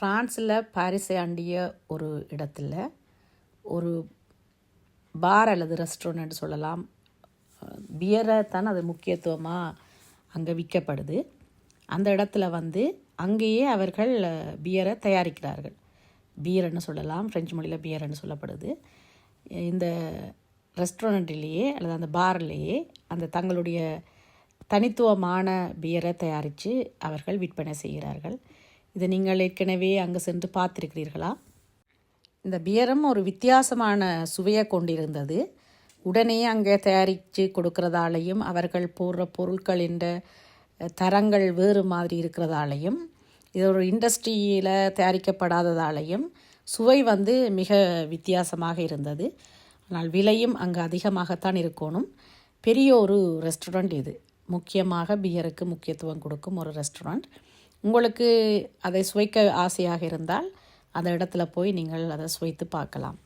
ஃப்ரான்ஸில் பாரிஸை அண்டிய ஒரு இடத்துல ஒரு பார் அல்லது ரெஸ்டாரண்ட் சொல்லலாம். பியரை தான் அது முக்கியத்துவமாக அங்கே விற்கப்படுது. அந்த இடத்துல வந்து அங்கேயே அவர்கள் பியரை தயாரிக்கிறார்கள். பியர்னு சொல்லலாம் ஃப்ரெஞ்சு மொழியில் பியர்னு சொல்லப்படுது. இந்த ரெஸ்டாரண்ட்டிலேயே அல்லது அந்த பார்லேயே அந்த தங்களுடைய தனித்துவமான பியரை தயாரித்து அவர்கள் விற்பனை செய்கிறார்கள். இதை நீங்கள் ஏற்கனவே அங்கே சென்று பார்த்துருக்கிறீர்களா? இந்த பியரும் ஒரு வித்தியாசமான சுவையை கொண்டிருந்தது. உடனே அங்கே தயாரித்து கொடுக்கிறதாலையும் அவர்கள் போடுற பொருட்களின் தரங்கள் வேறு மாதிரி இருக்கிறதாலையும் இது ஒரு இண்டஸ்ட்ரியில் தயாரிக்கப்படாததாலையும் சுவை வந்து மிக வித்தியாசமாக இருந்தது. ஆனால் விலையும் அங்கே அதிகமாகத்தான் இருக்கணும். பெரிய ஒரு ரெஸ்டாரண்ட் இது. முக்கியமாக பியருக்கு முக்கியத்துவம் கொடுக்கும் ஒரு ரெஸ்டாரண்ட். உங்களுக்கு அதை சுவைக்க ஆசையாக இருந்தால் அந்த இடத்துல போய் நீங்கள் அதை சுவைத்து பார்க்கலாம்.